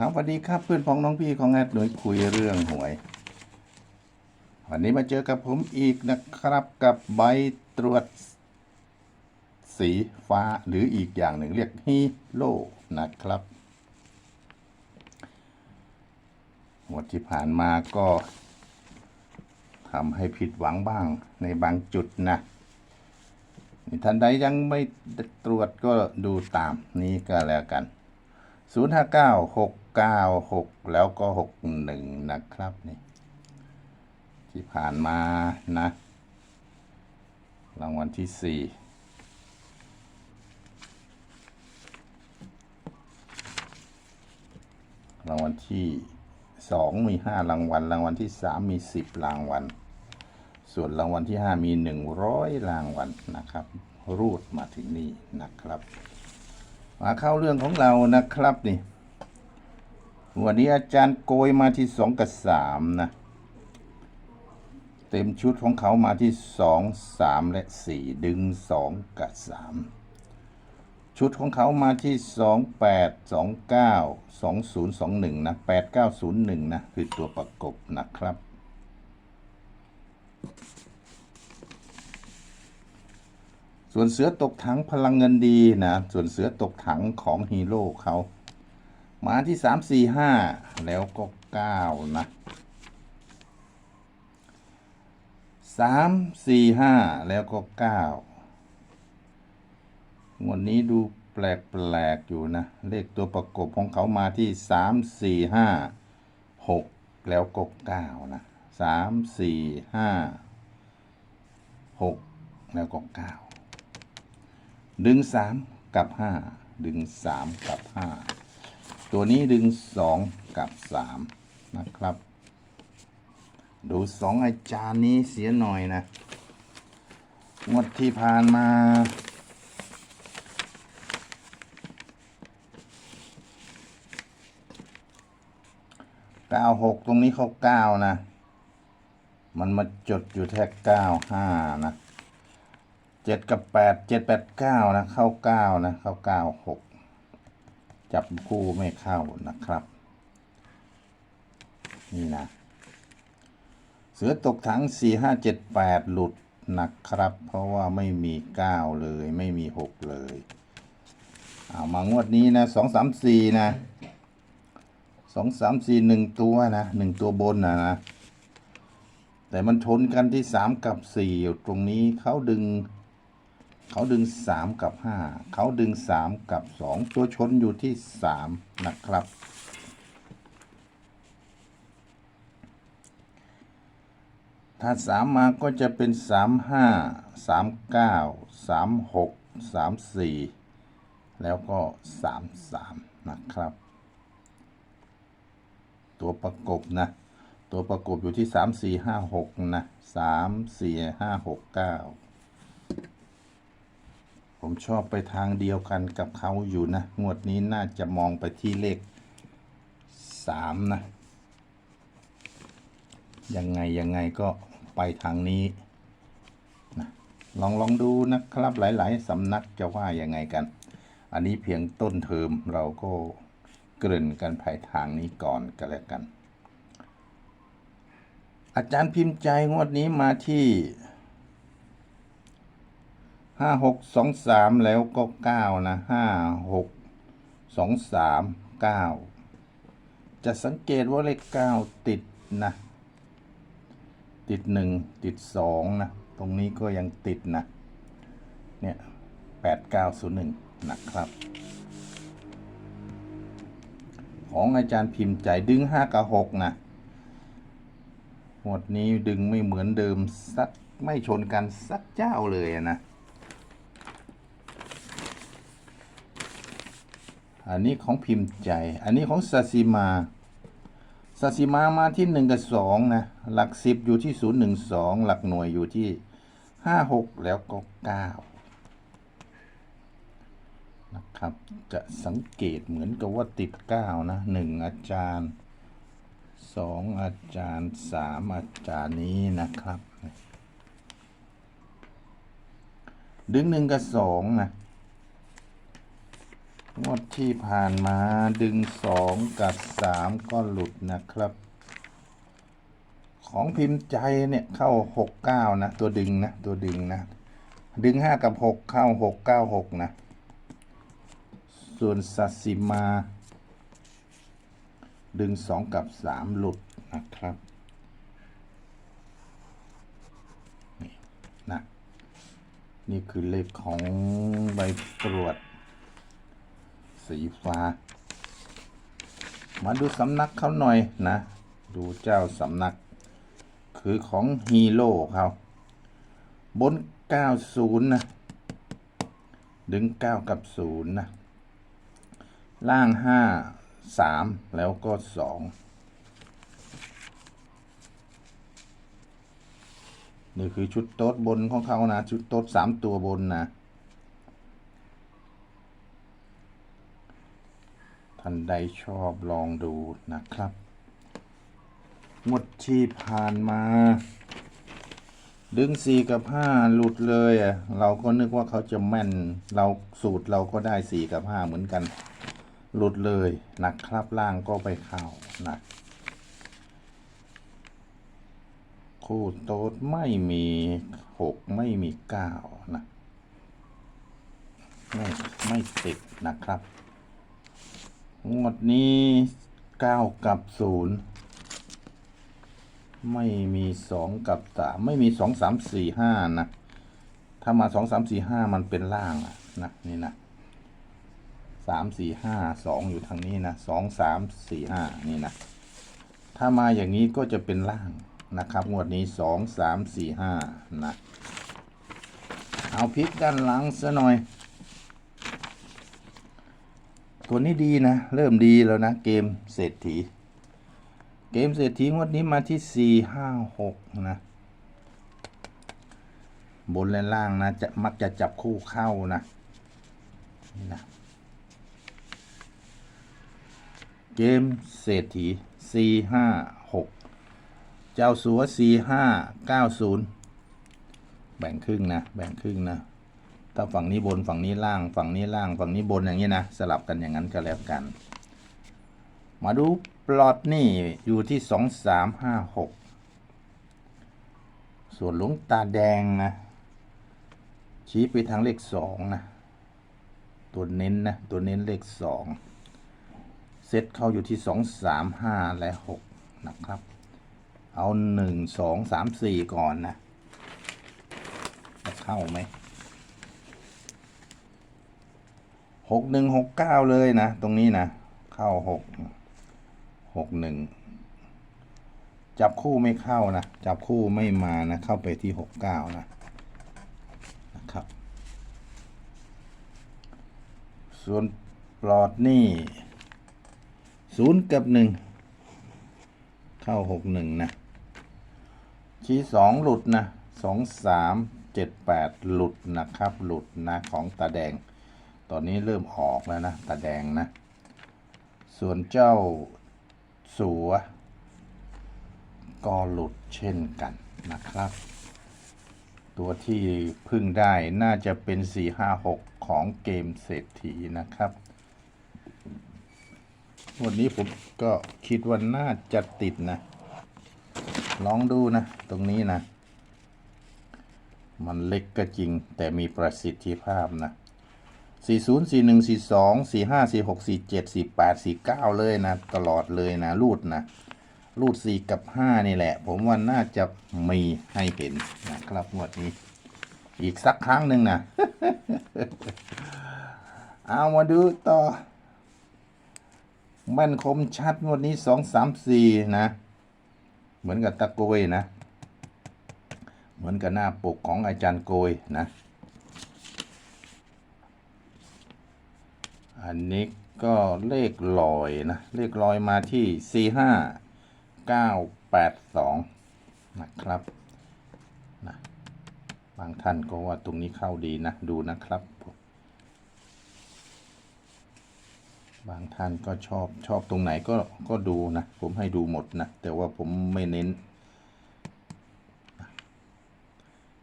ครับสวัสดีครับเพื่อนพ้องน้องพี่ของแอดหน่วยคุยเรื่องหวย วันนี้มาเจอกับผมอีกนะครับกับใบตรวจ สีฟ้าหรืออีกอย่างหนึ่งเรียกฮีโร่นะครับงวดที่ผ่านมาก็ทำให้ผิดหวังบ้างในบางจุดนะท่านใดยังไม่ตรวจก็ดูตามนี้ก็แล้วกันศูนย์ห้า เก้าหกแล้วก็หกหนึ่งนะครับนี่ที่ผ่านมานะรางวัลที่สี่รางวัลที่สองมีห้ารางวัล รางวัลที่สามมีสิบรางวัล ส่วนรางวัลที่ห้ามีหนึ่งร้อยรางวัลนะครับ รูดมาถึงนี่นะครับ มาเข้าเรื่องของเรานะครับนี่ วันนี้อาจารย์โกยมาที่สองกับสามนะ เต็มชุดของเขามาที่สองสามและสี่ดึงสองกับสามชุดของเขามาที่สองแปดสองเก้าสองศูนย์สองหนึ่งนะแปดเก้าศูนย์หนึ่งนะ คือตัวประกบนะครับส่วนเสือตกถังพลังเงินดีนะ ส่วนเสือตกถังของฮีโร่เขา มาที่สามสี่ห้าแล้วก็เก้านะสามสี่ห้าแล้วก็เก้างวดนี้ดูแปลกๆอยู่นะ เลขตัวประกบของเขามาที่สามสี่ห้าหกแล้วก็เก้านะสามสี่ห้าหกแล้วก็เก้าดึงสามกับห้าดึงสามกับห้า ตัวนี้ดึงสองกับสามนะครับ ดูสองอาจารย์นี้เสียหน่อยนะ งวดที่ผ่านมา เก้าหกตรงนี้เขาเก้านะ มันมาจดอยู่แค่เก้าห้านะเจ็ดกับแปดเจ็ดแปดเก้านะ เข้าเก้านะ เข้าเก้าหก จับคู่ไม่เข้านะครับ นี่นะ เสือตกถังสี่ห้าเจ็ดแปดหลุดนะครับ เพราะว่าไม่มีเก้าเลย ไม่มีหกเลย เอามางวดนี้นะสองสามสี่นะสองสามสี่หนึ่งตัวนะหนึ่งตัวบนนะนะ แต่มันชนกันที่สามกับสี่อยู่ตรงนี้เขาดึง เขาดึงสามกับห้าเขาดึงสามกับสองตัวชนอยู่ที่สามนะครับ ถ้าสามมาก็จะเป็นสามห้าสามเก้าสามหกสามสี่แล้วก็สามสามนะครับ ตัวประกบนะ ตัวประกบอยู่ที่สามสี่ห้าหกนะสามสี่ห้าหกเก้า ผมชอบไปทางเดียวกันกับเขาอยู่นะ งวดนี้น่าจะมองไปที่เลขสามนะ ยังไง ยังไงก็ไปทางนี้นะลองลองดูนะครับหลาย ๆสำนักจะว่ายังไงกัน อันนี้เพียงต้นเทอมเราก็เกริ่นกันภายทางนี้ก่อนก็แล้วกัน อาจารย์พิมพ์ใจงวดนี้มาที่ ห้าหกสองสามแล้วก็เก้านะห้าหกสองสามเก้าจะสังเกตว่าเลขเก้าติดนะ ติดหนึ่งติดสองนะ ตรงนี้ก็ยังติดนะ เนี่ยแปดเก้าศูนย์หนึ่งนะครับ ของอาจารย์พิมพ์ใจดึงห้ากับหกนะหมดนี้ดึงไม่เหมือนเดิมสักไม่ชนกันสักเจ้าเลยนะ อันนี้ของพิมพ์ใจ อันนี้ของซาซิมาซาซิมามาที่หนึ่งกับสองนะ หลักสิบอยู่ที่ศูนย์หนึ่งสองหลักหน่วยอยู่ที่ห้าหกแล้วก็เก้านะครับ จะสังเกตเหมือนกับว่าติดเก้านะหนึ่งอาจารย์สองอาจารย์สามอาจารย์นี้นะครับ ดึงหนึ่งกับสองนะ งวดที่ผ่านมาดึงสองกับสามก็หลุดนะครับ ของพิมพ์ใจเนี่ยเข้าหกเก้านะ ตัวดึงนะ ตัวดึงนะ ดึงห้ากับหกเข้าหกเก้าหกนะ ส่วนสัตสิมา ดึงสองกับสามหลุดนะครับนี่นะนี่คือเลขของใบตรวจ สีฟ้า มาดูสำนักเขาหน่อยนะ ดูเจ้าสำนัก คือของฮีโร่เขาบน 90 นะ ดึง 9 กับ 0 นะ ล่าง 5 3 แล้วก็ 2 นี่คือชุดโต๊ดบนของเขานะ ชุดโต๊ด3 ตัวบนนะ ท่านใดชอบลองดูนะครับ งวดที่ผ่านมา ดึงสี่กับห้าหลุดเลยอะเราก็นึกว่าเขาจะแม่น เราสูตรเราก็ได้สี่กับห้าเหมือนกัน หลุดเลยนะครับล่างก็ไปเข้านะคู่โต๊ดไม่มีหกไม่มีเก้านะไม่ไม่ติดนะครับ งวดนี้เก้ากับศูนย์ไม่มีสองกับสามไม่มีสองสามสี่ห้านะ ถ้ามาสองสามสี่ห้ามันเป็นล่างนะนี่นะสามสี่ห้าสองอยู่ทางนี้นะสองสามสี่ห้านี่นะ ถ้ามาอย่างนี้ก็จะเป็นล่างนะครับ งวดนี้สองสามสี่ห้านะ เอาพลิกด้านหลังซะหน่อย ตัวนี้ดีนะ เริ่มดีแล้วนะ เกมเศรษฐี เกมเศรษฐีงวดนี้มาที่สี่ห้าหกนะ บนและล่างนะจะมักจะจับคู่เข้านะนี่นะเกมเศรษฐีสี่ห้าหกเจ้าสัวสี่ห้าเก้าศูนย์แบ่งครึ่งนะ แบ่งครึ่งนะ ถ้าฝั่งนี้บนฝั่งนี้ล่าง ฝั่งนี้ล่าง ฝั่งนี้บนอย่างนี้นะ สลับกันอย่างนั้นก็แล้วกัน มาดูปลอดนี่อยู่ที่สองสามห้าหกส่วนหลวงตาแดงนะ ชี้ไปทางเลขสองนะ ตัวเน้นนะ ตัวเน้นเลขสองเซตเข้าอยู่ที่สองสามห้าและหกนะครับ เอาหนึ่งสองสามสี่ก่อนนะ จะเข้าไหม หกหนึ่งหกเก้าเลยนะ ตรงนี้นะ เข้าหกหกหนึ่งจับคู่ไม่เข้านะ จับคู่ไม่มานะ เข้าไปที่หกเก้านะนะครับ ส่วนปลอดนี่ศูนย์กับหนึ่งเข้าหกหนึ่งนะ ชี้สองหลุดนะสองสามเจ็ดแปดหลุดนะครับ หลุดนะของตาแดง ตอนนี้เริ่มออกแล้วนะตาแดงนะ ส่วนเจ้าสัว ก็หลุดเช่นกันนะครับ ตัวที่พึ่งได้น่าจะเป็น 456 ของเกมเศรษฐีนะครับ วันนี้ผมก็คิดว่าน่าจะติดนะ ลองดูนะ ตรงนี้นะ มันเล็กก็จริงแต่มีประสิทธิภาพนะ สี่ศูนย์สี่หนึ่งสี่สองสี่ห้าสี่หกสี่เจ็ดสี่แปดสี่เก้าเลยนะ ตลอดเลยนะ รูดนะ รูดสี่กับห้านี่แหละ ผมว่าน่าจะมีให้เห็นนะครับงวดนี้ อีกสักครั้งหนึ่งนะเอามาดูต่อม่นคมชัดงวดนี้สองสามสี่นะ เหมือนกับตะโกยนะ เหมือนกับหน้าปกของอาจารย์โกยนะ อันนี้ก็เลขลอยนะ เลขลอยมาที่สี่ห้าเก้าแปดสองนะครับนะบางท่านก็ว่าตรงนี้เข้าดีนะ ดูนะครับ บางท่านก็ชอบชอบตรงไหนก็ก็ดูนะ ผมให้ดูหมดนะ แต่ว่าผมไม่เน้น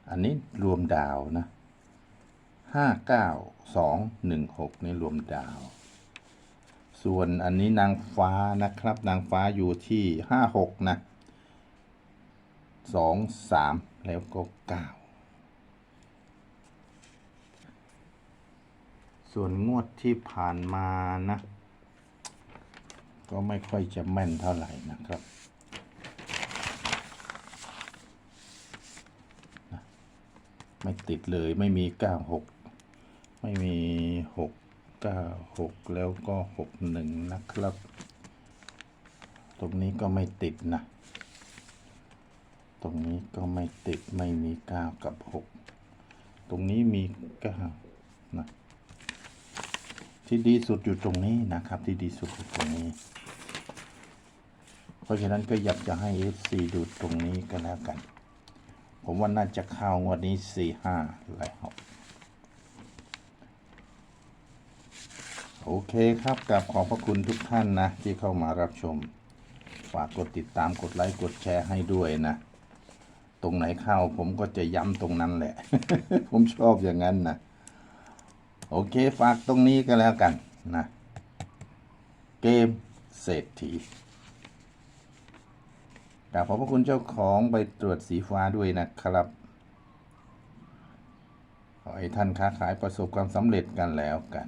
อันนี้รวมดาวนะ ห้าเก้าสองหนึ่งหกนี่รวมดาว ส่วนอันนี้นางฟ้านะครับ นางฟ้าอยู่ที่ห้าหกนะสองสามแล้วก็เก้าส่วนงวดที่ผ่านมานะ ก็ไม่ค่อยจะแม่นเท่าไหร่นะครับไม่ติดเลยไม่มีเก้าหก ไม่มีหกเก้าหกแล้วก็หกหนึ่งนะครับ ตรงนี้ก็ไม่ติดนะ ตรงนี้ก็ไม่ติดไม่มีเก้ากับหกตรงนี้มีเก้านะที่ดีสุดอยู่ตรงนี้นะครับ ที่ดีสุดอยู่ตรงนี้ เพราะฉะนั้นก็อยากจะให้ FC ดูตรงนี้ก็แล้วกัน ผมว่าน่าจะเข้างวดนี้สี่ห้าแล้ว โอเคครับกับขอบพระคุณทุกท่านนะ ที่เข้ามารับชม ฝากกดติดตามกดไลค์กดแชร์ให้ด้วยนะ ตรงไหนเข้าผมก็จะย้ำตรงนั้นแหละ ผมชอบอย่างนั้นนะ โอเคฝากตรงนี้ก็แล้วกันนะ เกมเศรษฐีกราบขอบพระคุณเจ้าของไปตรวจสีฟ้าด้วยนะครับ ขอให้ท่านค้าขายประสบความสำเร็จกันแล้วกัน